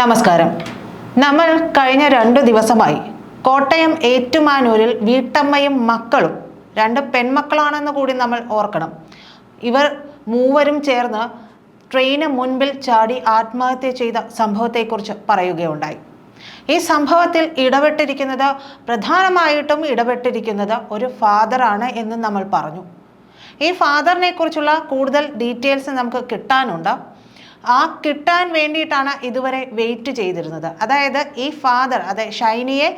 നമസ്കാരം. നമ്മൾ കഴിഞ്ഞ രണ്ടു ദിവസമായി കോട്ടയം ഏറ്റുമാനൂരിൽ വീട്ടമ്മയും മക്കളും രണ്ട് പെൺമക്കളാണെന്ന് കൂടി നമ്മൾ ഓർക്കണം. ഇവർ മൂവരും ചേർന്ന് ട്രെയിന് മുൻപിൽ ചാടി ആത്മഹത്യ ചെയ്ത സംഭവത്തെക്കുറിച്ച് പറയുകയുണ്ടായി. ഈ സംഭവത്തിൽ ഇടപെട്ടിരിക്കുന്നത് പ്രധാനമായിട്ടും ഇടപെട്ടിരിക്കുന്നത് ഒരു ഫാദറാണ് എന്ന് നമ്മൾ പറഞ്ഞു. ഈ ഫാദറിനെ കുറിച്ചുള്ള കൂടുതൽ ഡീറ്റെയിൽസ് നമുക്ക് കിട്ടാനുണ്ട്. ആ കിട്ടാൻ വേണ്ടിയിട്ടാണ് ഇതുവരെ വെയിറ്റ് ചെയ്തിരുന്നത്. അതായത് ഈ ഫാദർ അതായത് ഷൈനിയെ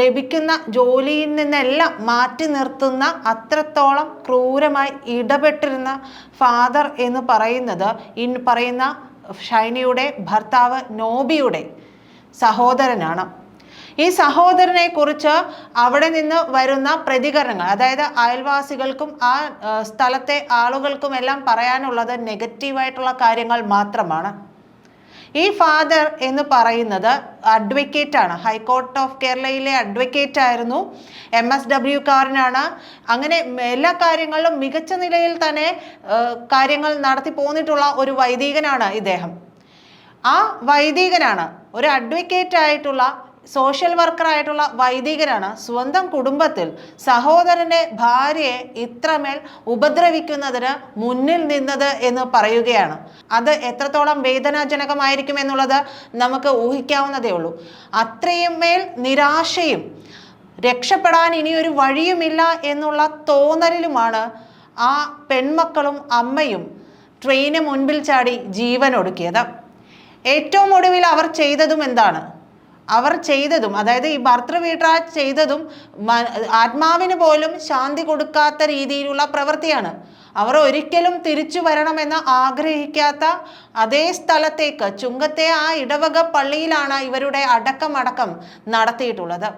ലഭിക്കുന്ന ജോലിയിൽ നിന്നെല്ലാം മാറ്റി നിർത്തുന്ന അത്രത്തോളം ക്രൂരമായി ഇടപെട്ടിരുന്ന ഫാദർ എന്ന് പറയുന്നത് ഇൻ പറയുന്ന ഷൈനിയുടെ ഭർത്താവ് നോബിയുടെ സഹോദരനാണ്. ഈ സഹോദരനെ കുറിച്ച് അവിടെ നിന്ന് വരുന്ന പ്രതികരണങ്ങൾ അതായത് അയൽവാസികൾക്കും ആ സ്ഥലത്തെ ആളുകൾക്കും എല്ലാം പറയാനുള്ളത് നെഗറ്റീവായിട്ടുള്ള കാര്യങ്ങൾ മാത്രമാണ്. ഈ ഫാദർ എന്ന് പറയുന്നത് അഡ്വക്കേറ്റ് ആണ് ഹൈക്കോർട്ട് ഓഫ് കേരളയിലെ അഡ്വക്കേറ്റ് ആയിരുന്നു എം എസ് ഡബ്ല്യു കാരനാണ്. അങ്ങനെ എല്ലാ കാര്യങ്ങളിലും മികച്ച നിലയിൽ തന്നെ കാര്യങ്ങൾ നടത്തി പോന്നിട്ടുള്ള ഒരു വൈദികനാണ് ഇദ്ദേഹം. ആ വൈദികനാണ് ഒരു അഡ്വക്കേറ്റ് ആയിട്ടുള്ള സോഷ്യൽ വർക്കറായിട്ടുള്ള വൈദികരാണ് സ്വന്തം കുടുംബത്തിൽ സഹോദരന്റെ ഭാര്യയെ ഇത്രമേൽ ഉപദ്രവിക്കുന്നതിന് മുന്നിൽ നിന്നത് എന്ന് പറയുകയാണ്. അത് എത്രത്തോളം വേദനാജനകമായിരിക്കും എന്നുള്ളത് നമുക്ക് ഊഹിക്കാവുന്നതേ ഉള്ളൂ. അത്രയും മേൽ നിരാശയും രക്ഷപ്പെടാൻ ഇനിയൊരു വഴിയുമില്ല എന്നുള്ള തോന്നലിലുമാണ് ആ പെൺമക്കളും അമ്മയും ട്രെയിന് മുൻപിൽ ചാടി ജീവൻ ഒടുക്കിയത് ഏറ്റവും ഒടുവിൽ അവർ ചെയ്തതും എന്താണ്? അവർ ചെയ്തതും അതായത് ഈ ഭർത്തൃവീട്ട ചെയ്തതും ആത്മാവിന് പോലും ശാന്തി കൊടുക്കാത്ത രീതിയിലുള്ള പ്രവൃത്തിയാണ്. അവർ ഒരിക്കലും തിരിച്ചു വരണമെന്ന് ആഗ്രഹിക്കാത്ത അതേ സ്ഥലത്തേക്ക് ചുങ്കത്തെ ആ ഇടവക പള്ളിയിലാണ് ഇവരുടെ അടക്കമടക്കം നടത്തിയിട്ടുള്ളത്.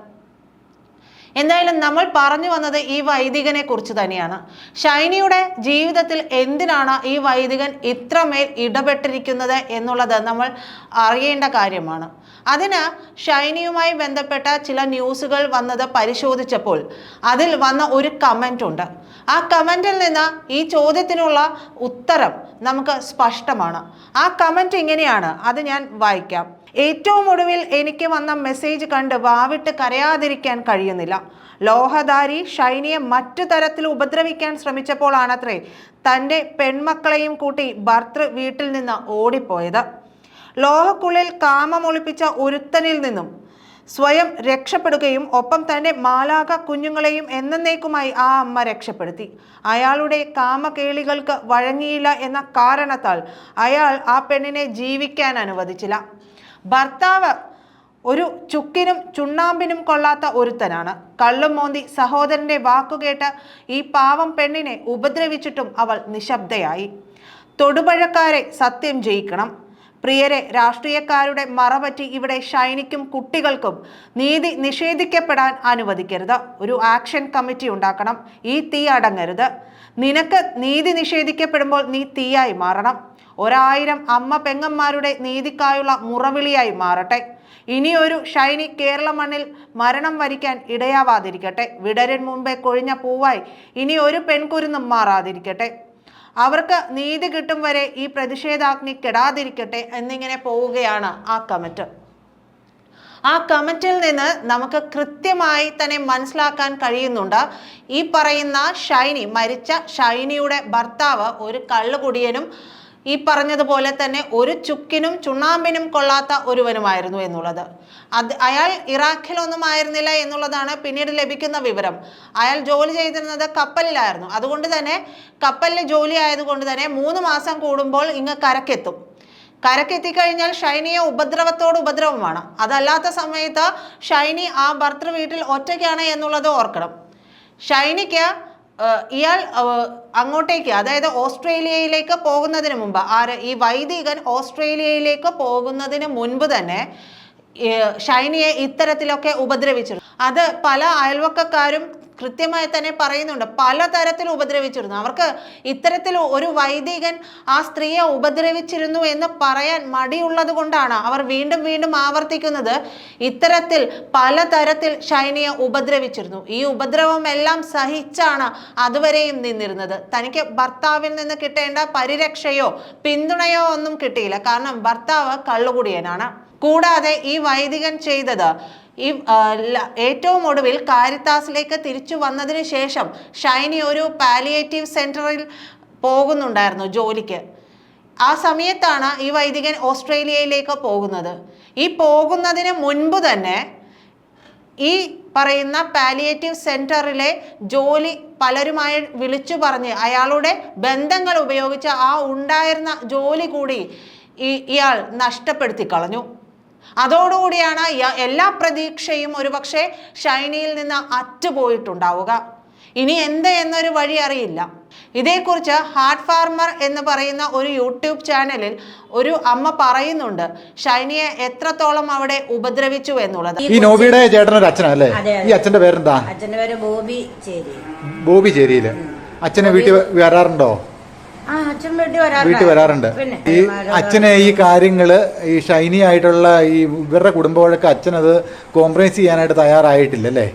എന്തായാലും നമ്മൾ പറഞ്ഞു വന്നത് ഈ വൈദികനെ കുറിച്ച് തന്നെയാണ്. ഷൈനിയുടെ ജീവിതത്തിൽ എന്തിനാണ് ഈ വൈദികൻ ഇത്രമേൽ ഇടപെട്ടിരിക്കുന്നത് എന്നുള്ളത് നമ്മൾ അറിയേണ്ട കാര്യമാണ്. അതിന് ഷൈനിയുമായി ബന്ധപ്പെട്ട ചില ന്യൂസുകൾ വന്നത് പരിശോധിച്ചപ്പോൾ അതിൽ വന്ന ഒരു കമന്റ് ഉണ്ട്. ആ കമന്റിൽ നിന്ന് ഈ ചോദ്യത്തിനുള്ള ഉത്തരം നമുക്ക് സ്പഷ്ടമാണ്. ആ കമന്റ് ഇങ്ങനെയാണ്. അത് ഞാൻ വായിക്കാം. ഏറ്റവും ഒടുവിൽ എനിക്ക് വന്ന മെസ്സേജ് കണ്ട് വാവിട്ട് കരയാതിരിക്കാൻ കഴിയുന്നില്ല. ലോഹധാരി ഷൈനിയെ മറ്റു തരത്തിൽ ഉപദ്രവിക്കാൻ ശ്രമിച്ചപ്പോഴാണത്രേ തന്റെ പെൺമക്കളെയും കൂട്ടി ഭർത്തൃ വീട്ടിൽ നിന്ന് ഓടിപ്പോയത്. ലോഹക്കുള്ളിൽ കാമമൊളിപ്പിച്ച ഒരുത്തനിൽ നിന്നും സ്വയം രക്ഷപ്പെടുകയും ഒപ്പം തന്റെ മാലാക കുഞ്ഞുങ്ങളെയും എന്നേക്കുമായി ആ അമ്മ രക്ഷപ്പെടുത്തി. അയാളുടെ കാമകേളികൾക്ക് വഴങ്ങിയില്ല എന്ന കാരണത്താൽ അയാൾ ആ പെണ്ണിനെ ജീവിക്കാൻ അനുവദിച്ചില്ല. ഭർത്താവ് ഒരു ചുക്കിനും ചുണ്ണാമ്പിനും കൊള്ളാത്ത ഒരുത്തനാണ്. കള്ളും മോന്തി സഹോദരന്റെ വാക്കുകേട്ട് ഈ പാവം പെണ്ണിനെ ഉപദ്രവിച്ചിട്ടും അവൾ നിശബ്ദയായി. തൊടുപഴക്കാരെ സത്യം ജയിക്കണം. പ്രിയരെ രാഷ്ട്രീയക്കാരുടെ മറപറ്റി ഇവിടെ ഷൈനിക്കും കുട്ടികൾക്കും നീതി നിഷേധിക്കപ്പെടാൻ അനുവദിക്കരുത്. ഒരു ആക്ഷൻ കമ്മിറ്റി ഉണ്ടാക്കണം. ഈ തീ അടങ്ങരുത്. നിനക്ക് നീതി നിഷേധിക്കപ്പെടുമ്പോൾ നീ തീയായി മാറണം. ഒരായിരം അമ്മ പെങ്ങന്മാരുടെ നീതിക്കായുള്ള മുറവിളിയായി മാറട്ടെ. ഇനിയൊരു ഷൈനി കേരള മണ്ണിൽ മരണം വരിക്കാൻ ഇടയാവാതിരിക്കട്ടെ. വിടരൻ മുമ്പേ കൊഴിഞ്ഞ പൂവായി ഇനി ഒരു പെൺകുരുന്നും മാറാതിരിക്കട്ടെ. അവർക്ക് നീതി കിട്ടും വരെ ഈ പ്രതിഷേധാഗ്നി കെടാതിരിക്കട്ടെ എന്നിങ്ങനെ പോവുകയാണ് ആ കമറ്റ് ആ കമന്റിൽ നിന്ന് നമുക്ക് കൃത്യമായി തന്നെ മനസ്സിലാക്കാൻ കഴിയുന്നുണ്ട്. ഈ പറയുന്ന ഷൈനി മരിച്ച ഷൈനിയുടെ ഭർത്താവ് ഒരു കള്ളുകുടിയനും ഈ പറഞ്ഞതുപോലെ തന്നെ ഒരു ചുക്കിനും ചുണ്ണാമ്പിനും കൊള്ളാത്ത ഒരുവനുമായിരുന്നു എന്നുള്ളത്. അത് അയാൾ ഇറാഖിലൊന്നും ആയിരുന്നില്ല എന്നുള്ളതാണ് പിന്നീട് ലഭിക്കുന്ന വിവരം. അയാൾ ജോലി ചെയ്തിരുന്നത് കപ്പലിലായിരുന്നു. അതുകൊണ്ട് തന്നെ കപ്പലിൽ ജോലി ആയതുകൊണ്ട് തന്നെ മൂന്ന് മാസം കൂടുമ്പോൾ ഇങ്ങ് കരക്കെത്തും. കരക്കെത്തിക്കഴിഞ്ഞാൽ ഷൈനിയെ ഉപദ്രവത്തോട് ഉപദ്രവമാണ്. അതല്ലാത്ത സമയത്ത് ഷൈനി ആ ഭർത്തൃ വീട്ടിൽ ഒറ്റയ്ക്കാണ് എന്നുള്ളത് ഓർക്കണം. ഷൈനിക്ക് ഇയാൾ അങ്ങോട്ടേക്ക് അതായത് ഓസ്ട്രേലിയയിലേക്ക് പോകുന്നതിന് മുമ്പ് ആര് ഈ വൈദികൻ ഓസ്ട്രേലിയയിലേക്ക് പോകുന്നതിന് മുൻപ് തന്നെ ഷൈനിയെ ഇത്തരത്തിലൊക്കെ ഉപദ്രവിച്ചിരുന്നു. അത് പല അയൽവക്കക്കാരും കൃത്യമായി തന്നെ പറയുന്നുണ്ട്. പലതരത്തിൽ ഉപദ്രവിച്ചിരുന്നു. അവർക്ക് ഇത്തരത്തിൽ ഒരു വൈദികൻ ആ സ്ത്രീയെ ഉപദ്രവിച്ചിരുന്നു എന്ന് പറയാൻ മടിയുള്ളത് കൊണ്ടാണ് അവർ വീണ്ടും വീണ്ടും ആവർത്തിക്കുന്നത്. ഇത്തരത്തിൽ പലതരത്തിൽ ഷൈനിയെ ഉപദ്രവിച്ചിരുന്നു. ഈ ഉപദ്രവം എല്ലാം സഹിച്ചാണ് അതുവരെയും നിന്നിരുന്നത്. തനിക്ക് ഭർത്താവിൽ നിന്ന് കിട്ടേണ്ട പരിരക്ഷയോ പിന്തുണയോ ഒന്നും കിട്ടിയില്ല. കാരണം ഭർത്താവ് കള്ളുകുടിയനാണ്. കൂടാതെ ഈ വൈദികൻ ചെയ്തത് ഈ ഏറ്റവും ഒടുവിൽ കാരിത്താസിലേക്ക് തിരിച്ചു വന്നതിന് ശേഷം ഷൈനി ഒരു പാലിയേറ്റീവ് സെന്ററിൽ പോകുന്നുണ്ടായിരുന്നു ജോലിക്ക്. ആ സമയത്താണ് ഈ വൈദികൻ ഓസ്ട്രേലിയയിലേക്ക് പോകുന്നത്. ഈ പോകുന്നതിന് മുൻപ് തന്നെ ഈ പറയുന്ന പാലിയേറ്റീവ് സെന്ററിലെ ജോലി പലരുമായി വിളിച്ചു പറഞ്ഞ് അയാളുടെ ബന്ധങ്ങൾ ഉപയോഗിച്ച് ആ ഉണ്ടായിരുന്ന ജോലി കൂടി ഇയാൾ നഷ്ടപ്പെടുത്തി കളഞ്ഞു അതോടുകൂടിയാണ് എല്ലാ പ്രതീക്ഷയും ഒരുപക്ഷെ ഷൈനിയിൽ നിന്ന് അറ്റുപോയിട്ടുണ്ടാവുക. ഇനി എന്ത് എന്നൊരു വഴി അറിയില്ല. ഇതേക്കുറിച്ച് ഹാർട്ട് ഫാർമർ എന്ന് പറയുന്ന ഒരു യൂട്യൂബ് ചാനലിൽ ഒരു അമ്മ പറയുന്നുണ്ട് ഷൈനിയെ എത്രത്തോളം അവിടെ ഉപദ്രവിച്ചു എന്നുള്ളത്? ഈ നോബിയുടെ ചേട്ടനൊരു അച്ഛനാ അല്ലേ? അതെ, അതെ. ഈ അച്ഛന്റെ പേരെന്താ? അച്ഛന്റെ പേര് ബോബി ചേരി. ബോബി ചേരിയിൽ. അച്ഛനെ വീട്ടിൽ വരാറുണ്ടോ? വീട്ടിൽ വരാറുണ്ട്. ഈ അച്ഛനെ ഈ കാര്യങ്ങൾ ഈ ഷൈനി ആയിട്ടുള്ള ഈ ഇവരുടെ കുടുംബവഴക്ക് അച്ഛനത് കോംപ്രമൈസ് ചെയ്യാനായിട്ട് തയ്യാറായിട്ടില്ല അല്ലേ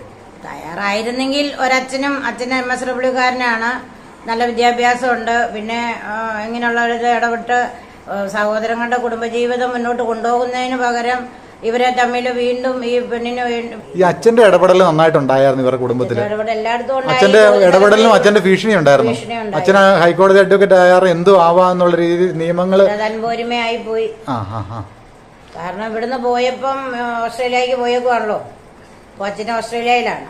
തയ്യാറായിരുന്നെങ്കിൽ ഒരച്ഛനും അച്ഛനും എം എസ് ഡബ്ല്യുകാരനാണ് നല്ല വിദ്യാഭ്യാസമുണ്ട്. പിന്നെ ഇങ്ങനെയുള്ളവരുടെ ഇടപെട്ട് സഹോദരങ്ങളുടെ കുടുംബജീവിതം മുന്നോട്ട് കൊണ്ടുപോകുന്നതിന് പകരം ഇവരെ തമ്മിൽ വീണ്ടും ഈ പെണ്ണിന് വേണ്ടി ഈ അച്ഛന്റെ ഇടപെടൽ നന്നായിട്ടുണ്ടായിരുന്നു ഇവരുടെ കുടുംബത്തിൽ ഇടപെടൽ എല്ലായിടത്തും ഉണ്ടായി. അച്ഛന്റെ ഇടപെടലും അച്ഛന്റെ ഭീഷണി ഉണ്ടായിരുന്നു. ഭീഷണി ഉണ്ടായി. അച്ഛന് ഹൈക്കോടതി അഡ്വക്കേറ്റ് ആയാറ് എന്തു ആവാന്നുള്ള രീതിയിൽ നിയമങ്ങൾ അത് അൻപോരിമയായി പോയി. ആ ആ ആ. കാരണം ഇവിടുന്ന് പോയപ്പം ആ, ഓസ്ട്രേലിയക്ക് പോയേക്കുവാണല്ലോ. കൊച്ചിന് അച്ഛൻ ഓസ്ട്രേലിയയിലാണ്.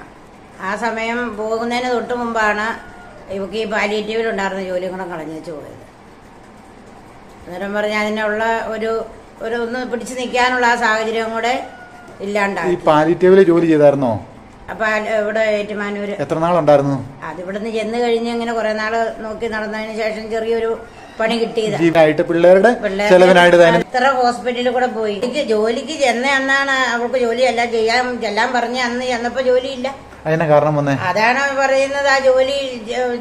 ആ സമയം പോകുന്നതിന് തൊട്ട് മുമ്പാണ് ഇവക്ക് ഈ പാലിയേറ്റീവിലുണ്ടായിരുന്ന ജോലിയും കൂടെ കളഞ്ഞു വെച്ച് പോയത്. അന്നേരം പറഞ്ഞാൽ അതിനുള്ള ഒരു ഒരു ഒന്ന് പിടിച്ചു നിൽക്കാനുള്ള ആ സാഹചര്യം കൂടെ ഈ ഇല്ലാണ്ടായി പാലിറ്റീവിൽ ജോലി ചെയ്തായിരുന്നോ? അപ്പം ഇവിടെ ഏറ്റുമാനൂര്. എത്ര നാളുണ്ടായിരുന്നു? അതിവിടുന്ന് ചെന്ന് കഴിഞ്ഞ് ഇങ്ങനെ കുറേ നാൾ നോക്കി നടന്നതിന് ശേഷം ചെറിയൊരു പണി കിട്ടിയതാണ് ജീവനായിട്ട് പിള്ളേരുടെ പിള്ളേർക്ക് ചെലവിനായിട്ട് തന്നെ എത്ര ഹോസ്പിറ്റലിൽ കൂടെ പോയി. എനിക്ക് ജോലിക്ക് ചെന്ന അന്നാണ് അവൾക്ക് ജോലി എല്ലാം ചെയ്യാൻ ചെല്ലാൻ പറഞ്ഞ അന്ന് ചെന്നപ്പോ ജോലിയില്ല. അതിനെ കാരണം വന്നേ. അതാണ് പറയുന്നത് ആ ജോലി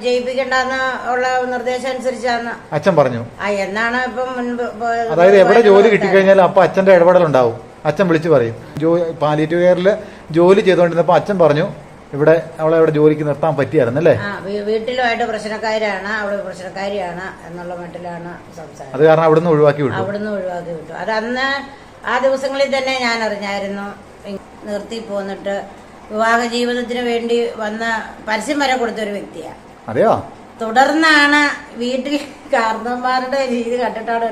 ജയിപ്പിക്കണ്ടെന്ന് ഉള്ള നിർദ്ദേശം അനുസരിച്ചാന്ന് അച്ഛൻ പറഞ്ഞു. ആ എന്നാണ് ഇപ്പം മുൻപ് അതായത് എവിടെ ജോലി കിട്ടിക്കഴിഞ്ഞാലും അപ്പൊ അച്ഛന്റെ ഇടപെടലുണ്ടാവും. അച്ഛൻ വിളിച്ചു പറയും. ജോ പാലിയേറ്റീവ് കെയറിൽ ജോലി ചെയ്തുകൊണ്ടിരുന്നപ്പോൾ അച്ഛൻ പറഞ്ഞു ഇവിടെ അവളെ ഇവിടെ ജോലിക്ക് നിർത്താൻ പറ്റിയായിരുന്നു അല്ലേ? വീട്ടിലുമായിട്ട് പ്രശ്നക്കാരാണ് അവൾ പ്രശ്നക്കാരിയാണ് എന്നുള്ള മട്ടിലാണ് സംസാരം. അത് കാരണം അവിടുന്ന് ഒഴിവാക്കി വിട്ടു. അവിടുന്ന് ഒഴിവാക്കി വിട്ടു. അത് അന്ന് ആ ദിവസങ്ങളിൽ തന്നെ ഞാൻ അറിഞ്ഞായിരുന്നു നിർത്തി പോന്നിട്ട് വിവാഹ ജീവിതത്തിന് വേണ്ടി വന്ന പരസ്യം വരെ കൊടുത്ത ഒരു വ്യക്തിയാ. അതെയോ? തുടർന്നാണ് വീട്ടിൽ കാർന്നന്മാരുടെ രീതി കണ്ടിട്ടാണോ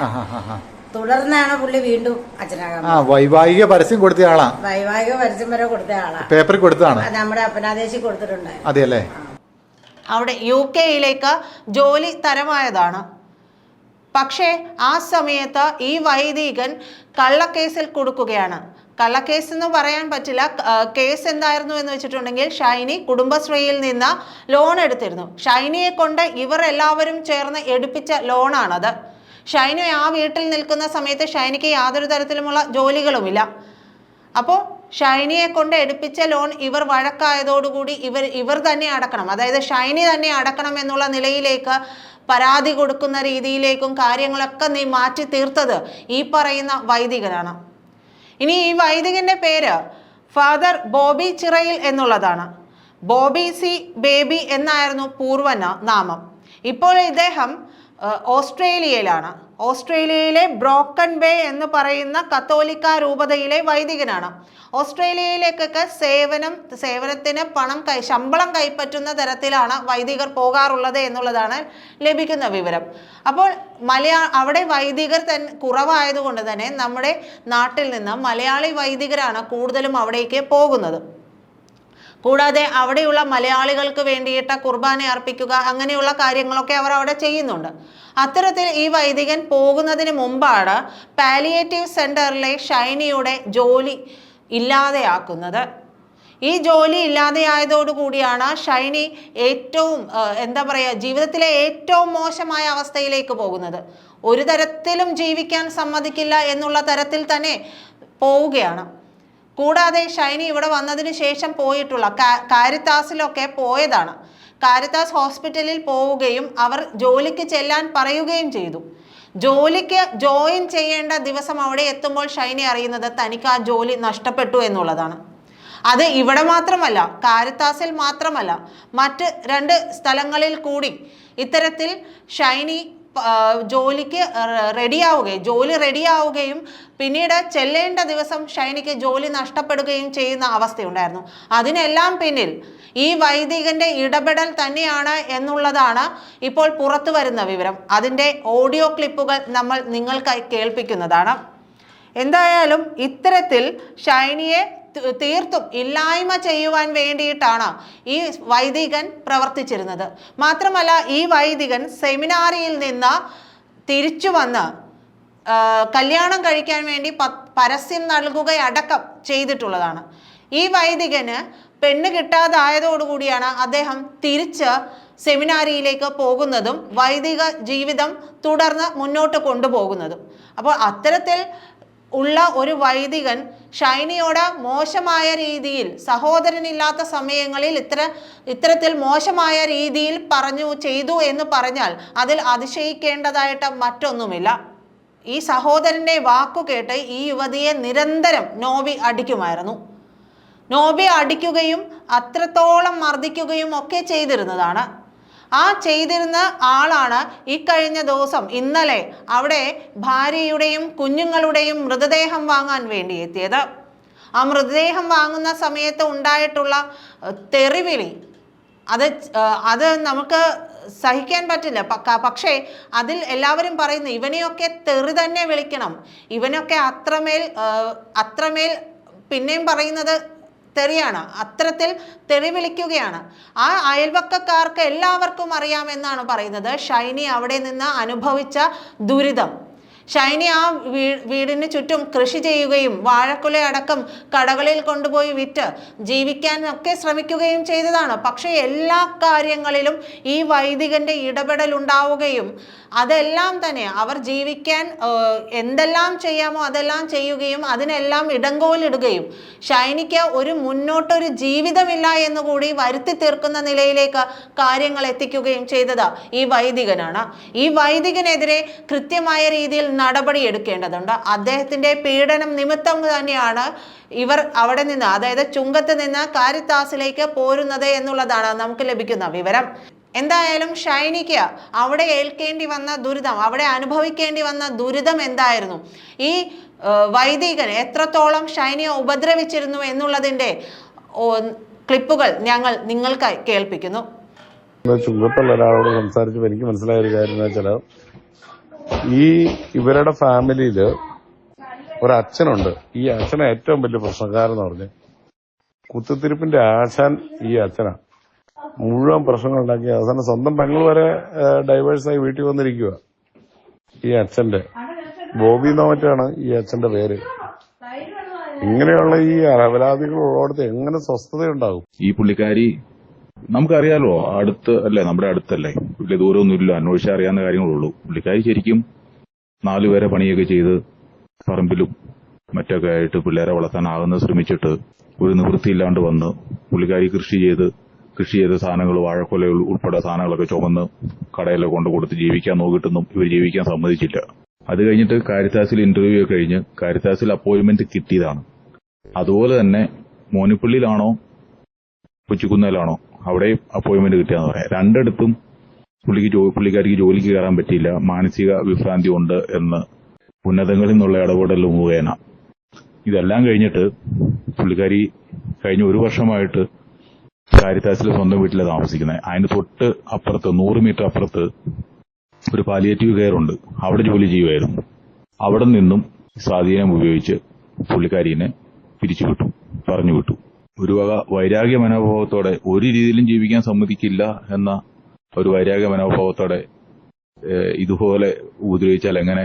ആ തുടർന്നാണ് പുള്ളി വീണ്ടും അച്ഛനാകാൻ ആ വൈവാഹിക പരസ്യം കൊടുത്ത ആളാ. വൈവാഹിക പരസ്യം വരെ കൊടുത്ത ആളാ. പേപ്പറിൽ കൊടുത്തതാണ്. നമ്മുടെ അപ്പനാദേശി കൊടുത്തിട്ടുണ്ടായിരുന്നു. അതെയല്ലേ? അവിടെ യു കെയിലേക്ക് ജോലി തരമായതാണ്. പക്ഷേ ആ സമയത്ത് ഈ വൈദികൻ കള്ളക്കേസിൽ കൊടുക്കുകയാണ്. കള്ളക്കേസ് എന്ന് പറയാൻ പറ്റില്ല. കേസ് എന്തായിരുന്നു എന്ന് വെച്ചിട്ടുണ്ടെങ്കിൽ ഷൈനി കുടുംബശ്രീയിൽ നിന്ന് ലോൺ എടുത്തിരുന്നു. ഷൈനിയെ കൊണ്ട് ഇവർ എല്ലാവരും ചേർന്ന് എടുപ്പിച്ച ലോണാണത്. ഷൈനി ആ വീട്ടിൽ നിൽക്കുന്ന സമയത്ത് ഷൈനിക്ക് യാതൊരു തരത്തിലുമുള്ള ജോലികളുമില്ല. അപ്പോൾ ഷൈനിയെ കൊണ്ട് എടുപ്പിച്ച ലോൺ ഇവർ വഴക്കായതോടുകൂടി ഇവർ ഇവർ തന്നെ അടക്കണം. അതായത് ഷൈനി തന്നെ അടക്കണം എന്നുള്ള നിലയിലേക്ക് പരാതി കൊടുക്കുന്ന രീതിയിലേക്കും കാര്യങ്ങളൊക്കെ നീ മാറ്റി തീർത്തത് ഈ പറയുന്ന വൈദികനാണ്. ഇനി ഈ വൈദികന്റെ പേര് ഫാദർ ബോബി ചിറയിൽ എന്നുള്ളതാണ്. ബോബി സി ബേബി എന്നായിരുന്നു പൂർവ നാമം. ഇപ്പോൾ ഇദ്ദേഹം ഓസ്ട്രേലിയയിലാണ്. ഓസ്ട്രേലിയയിലെ ബ്രോക്കൺ ബേ എന്ന് പറയുന്ന കത്തോലിക്ക രൂപതയിലെ വൈദികനാണ്. ഓസ്ട്രേലിയയിലേക്കൊക്കെ സേവനം സേവനത്തിന് പണം കൈ ശമ്പളം കൈപ്പറ്റുന്ന തരത്തിലാണ് വൈദികർ പോകാറുള്ളത് എന്നുള്ളതാണ് ലഭിക്കുന്ന വിവരം. അപ്പോൾ മലയാ അവിടെ വൈദികർ തന്നെ കുറവായതുകൊണ്ട് തന്നെ നമ്മുടെ നാട്ടിൽ നിന്ന് മലയാളി വൈദികരാണ് കൂടുതലും അവിടേക്ക് പോകുന്നത്. കൂടാതെ അവിടെയുള്ള മലയാളികൾക്ക് വേണ്ടിയിട്ട് കുർബാന അർപ്പിക്കുക അങ്ങനെയുള്ള കാര്യങ്ങളൊക്കെ അവർ അവിടെ ചെയ്യുന്നുണ്ട്. അത്തരത്തിൽ ഈ വൈദികൻ പോകുന്നതിന് മുമ്പാണ് പാലിയേറ്റീവ് സെന്ററിലെ ഷൈനിയുടെ ജോലി ഇല്ലാതെയാക്കുന്നത്. ഈ ജോലി ഇല്ലാതെയായതോടുകൂടിയാണ് ഷൈനി ഏറ്റവും എന്താ പറയുക ജീവിതത്തിലെ ഏറ്റവും മോശമായ അവസ്ഥയിലേക്ക് പോകുന്നത്. ഒരു തരത്തിലും ജീവിക്കാൻ സമ്മതിക്കില്ല എന്നുള്ള തരത്തിൽ തന്നെ പോവുകയാണ്. കൂടാതെ ഷൈനി ഇവിടെ വന്നതിന് ശേഷം പോയിട്ടുള്ള കാരിത്താസിലൊക്കെ പോയതാണ്. കാരിത്താസ് ഹോസ്പിറ്റലിൽ പോവുകയും അവർ ജോലിക്ക് ചെല്ലാൻ പറയുകയും ചെയ്തു. ജോലിക്ക് ജോയിൻ ചെയ്യേണ്ട ദിവസം അവിടെ എത്തുമ്പോൾ ഷൈനി അറിയുന്നത് തനിക്ക് ആ ജോലി നഷ്ടപ്പെട്ടു എന്നുള്ളതാണ്. അത് ഇവിടെ മാത്രമല്ല കാരിത്താസിൽ മാത്രമല്ല മറ്റ് രണ്ട് സ്ഥലങ്ങളിൽ കൂടി ഇത്തരത്തിൽ ഷൈനി ജോലിക്ക് റെഡിയാവുകയും ജോലി റെഡിയാവുകയും പിന്നീട് ചെല്ലേണ്ട ദിവസം ഷൈനിക്ക് ജോലി നഷ്ടപ്പെടുകയും ചെയ്യുന്ന അവസ്ഥയുണ്ടായിരുന്നു. അതിനെല്ലാം പിന്നിൽ ഈ വൈദികന്റെ ഇടപെടൽ തന്നെയാണ് എന്നുള്ളതാണ് ഇപ്പോൾ പുറത്തു വരുന്ന വിവരം. അതിന്റെ ഓഡിയോ ക്ലിപ്പുകൾ നമ്മൾ നിങ്ങൾക്കായി കേൾപ്പിക്കുന്നതാണ്. എന്തായാലും ഇത്തരത്തിൽ ഷൈനിയെ തീർത്തും ഇല്ലായ്മ ചെയ്യുവാൻ വേണ്ടിയിട്ടാണ് ഈ വൈദികൻ പ്രവർത്തിച്ചിരുന്നത്. മാത്രമല്ല ഈ വൈദികൻ സെമിനാറിയിൽ നിന്ന് തിരിച്ചു വന്ന് കല്യാണം കഴിക്കാൻ വേണ്ടി പരസ്യം നൽകുകയടക്കം ചെയ്തിട്ടുള്ളതാണ്. ഈ വൈദികന് പെണ്ണ് കിട്ടാതായതോടുകൂടിയാണ് അദ്ദേഹം തിരിച്ച് സെമിനാരിയിലേക്ക് പോകുന്നതും വൈദിക ജീവിതം തുടർന്ന് മുന്നോട്ട് കൊണ്ടുപോകുന്നതും. അപ്പോൾ അത്തരത്തിൽ ഉള്ള ഒരു വൈദികൻ ഷൈനിയോട് മോശമായ രീതിയിൽ സഹോദരനില്ലാത്ത സമയങ്ങളിൽ ഇത്ര ഇത്തരത്തിൽ മോശമായ രീതിയിൽ പറഞ്ഞു ചെയ്തു എന്ന് പറഞ്ഞാൽ അതിൽ അതിശയിക്കേണ്ടതായിട്ട് മറ്റൊന്നുമില്ല. ഈ സഹോദരന്റെ വാക്കുകേട്ട് ഈ യുവതിയെ നിരന്തരം നോബി അടിക്കുമായിരുന്നു. നോബി അടിക്കുകയും അത്രത്തോളം മർദ്ദിക്കുകയും ഒക്കെ ചെയ്തിരുന്നതാണ്. ആ ചെയ്തിരുന്ന ആളാണ് ഈ കഴിഞ്ഞ ദിവസം ഇന്നലെ അവിടെ ഭാര്യയുടെയും കുഞ്ഞുങ്ങളുടെയും മൃതദേഹം വാങ്ങാൻ വേണ്ടി എത്തിയത്. ആ മൃതദേഹം വാങ്ങുന്ന സമയത്ത് ഉണ്ടായിട്ടുള്ള തെറിവിളി അത് അത് നമുക്ക് സഹിക്കാൻ പറ്റില്ല. പക്ഷേ അതിൽ എല്ലാവരും പറയുന്നു ഇവനെയൊക്കെ തെറി തന്നെ വിളിക്കണം. ഇവനൊക്കെ അത്രമേൽ അത്രമേൽ പിന്നെയും പറയുന്നത് തെറിയാണ്. അത്തരത്തിൽ തെറി വിളിക്കുകയാണ്. ആ അയൽവക്കക്കാർക്ക് എല്ലാവർക്കും അറിയാമെന്നാണ് പറയുന്നത്. ഷൈനി അവിടെ നിന്ന് അനുഭവിച്ച ദുരിതം. ഷൈനി ആ വീടിന് ചുറ്റും കൃഷി ചെയ്യുകയും വാഴക്കുല അടക്കം കടകളിൽ കൊണ്ടുപോയി വിറ്റ് ജീവിക്കാൻ ഒക്കെ ശ്രമിക്കുകയും ചെയ്തതാണ്. പക്ഷേ എല്ലാ കാര്യങ്ങളിലും ഈ വൈദികന്റെ ഇടപെടൽ ഉണ്ടാവുകയും അതെല്ലാം തന്നെ അവർ ജീവിക്കാൻ എന്തെല്ലാം ചെയ്യാമോ അതെല്ലാം ചെയ്യുകയും അതിനെല്ലാം ഇടങ്കോലിടുകയും ഷൈനിക്ക് ഒരു മുന്നോട്ടൊരു ജീവിതമില്ല എന്ന് കൂടി വരുത്തി തീർക്കുന്ന നിലയിലേക്ക് കാര്യങ്ങൾ എത്തിക്കുകയും ചെയ്തത് ഈ വൈദികനാണ്. ഈ വൈദികനെതിരെ കൃത്യമായ രീതിയിൽ നടപടി എടുക്കേണ്ടതുണ്ട്. അദ്ദേഹത്തിന്റെ പീഡനം നിമിത്തം തന്നെയാണ് ഇവർ അവിടെ നിന്ന് അതായത് ചുങ്കത്ത് നിന്ന് കാരിത്താസിലേക്ക് പോരുന്നത് എന്നുള്ളതാണ് നമുക്ക് ലഭിക്കുന്ന വിവരം. എന്തായാലും ഷൈനിക്ക് അവിടെ ഏൽക്കേണ്ടി വന്ന ദുരിതം അവിടെ അനുഭവിക്കേണ്ടി വന്ന ദുരിതം എന്തായിരുന്നു? ഈ വൈദികൻ എത്രത്തോളം ഷൈനിയെ ഉപദ്രവിച്ചിരുന്നു എന്നുള്ളതിന്റെ ക്ലിപ്പുകൾ ഞങ്ങൾ നിങ്ങൾക്കായി കേൾപ്പിക്കുന്നു. ചുങ്കത്തുള്ള ഒരാളോട് സംസാരിച്ചപ്പോൾ എനിക്ക് മനസ്സിലായ ഒരു കാര്യം എന്ന് വെച്ചാൽ ഈ ഇവരുടെ ഫാമിലിയിൽ ഒരച്ഛനുണ്ട്. ഈ അച്ഛനെ ഏറ്റവും വലിയ പ്രശ്നക്കാരെന്ന് പറഞ്ഞ് കുത്തിത്തിരിപ്പിന്റെ ആശാൻ ഈ അച്ഛനാ. മുഴുവൻ പ്രശ്നങ്ങൾ ഉണ്ടാക്കി. അവസാനം സ്വന്തം പെങ്ങൾ വരെ ഡൈവേഴ്സായി വീട്ടിൽ വന്നിരിക്കുക ഈ അച്ഛന്റെ. ബോബി നോമറ്റാണ് ഈ അച്ഛന്റെ പേര്. ഇങ്ങനെയുള്ള ഈ അപരാധികൾ ഉള്ളിടത്ത് എങ്ങനെ സ്വസ്ഥതയുണ്ടാകും? ഈ പുള്ളിക്കാരി നമുക്കറിയാലോ അടുത്ത് അല്ലേ നമ്മുടെ അടുത്തല്ലേ. വലിയ ദൂരമൊന്നുമില്ല അന്വേഷിച്ചാൽ അറിയാവുന്ന കാര്യങ്ങളുള്ളൂ. പുള്ളിക്കാരി ശരിക്കും നാലുപേരെ പണിയൊക്കെ ചെയ്ത് പറമ്പിലും മറ്റൊക്കെ ആയിട്ട് പിള്ളേരെ വളർത്താനാകുന്ന ശ്രമിച്ചിട്ട് ഒരു നിവൃത്തിയില്ലാണ്ട് വന്ന് പുള്ളിക്കാരി കൃഷി ചെയ്ത് കൃഷി ചെയ്ത സാധനങ്ങൾ വാഴക്കൊല ഉൾപ്പെടെ സാധനങ്ങളൊക്കെ ചുമന്ന് കടയിലൊക്കെ കൊണ്ട് കൊടുത്ത് ജീവിക്കാൻ നോക്കിയിട്ടൊന്നും ഇവർ ജീവിക്കാൻ സമ്മതിച്ചില്ല. അത് കഴിഞ്ഞിട്ട് കാരിത്താസിൽ ഇന്റർവ്യൂ ഒക്കെ കഴിഞ്ഞ് കാരിത്താസിൽ അപ്പോയിന്റ്മെന്റ് കിട്ടിയതാണ്. അതുപോലെ തന്നെ മോനിപ്പള്ളിയിലാണോ കൊച്ചിക്കുന്നേലാണോ അവിടെ അപ്പോയിന്റ്മെന്റ് കിട്ടിയെന്ന് പറയാം. രണ്ടിടത്തും പുള്ളിക്ക് പുള്ളിക്കാരിക്ക് ജോലിക്ക് കയറാൻ പറ്റിയില്ല. മാനസിക വിഭ്രാന്തി ഉണ്ട് എന്ന്. ഉന്നതങ്ങളിൽ നിന്നുള്ള ഇടപെടൽ മുഖേന. ഇതെല്ലാം കഴിഞ്ഞിട്ട് പുള്ളിക്കാരി കഴിഞ്ഞ ഒരു വർഷമായിട്ട് കാരിത്താസിലെ സ്വന്തം വീട്ടിലെ താമസിക്കുന്നത്. അതിന് തൊട്ട് അപ്പുറത്ത് നൂറ് മീറ്റർ അപ്പുറത്ത് ഒരു പാലിയേറ്റീവ് കെയർ ഉണ്ട്. അവിടെ ജോലി ചെയ്യുമായിരുന്നു അവിടെ നിന്നും സ്വാധീനം ഉപയോഗിച്ച് പുള്ളിക്കാരിനെ പിരിച്ചുവിട്ടു പറഞ്ഞു വിട്ടു ഒരു വക വൈരാഗ്യ മനോഭാവത്തോടെ ഒരു രീതിയിലും ജീവിക്കാൻ സമ്മതിക്കില്ല എന്ന ഒരു വൈരാഗ്യ മനോഭാവത്തോടെ ഇതുപോലെ ഉപദ്രവിച്ചാൽ എങ്ങനെ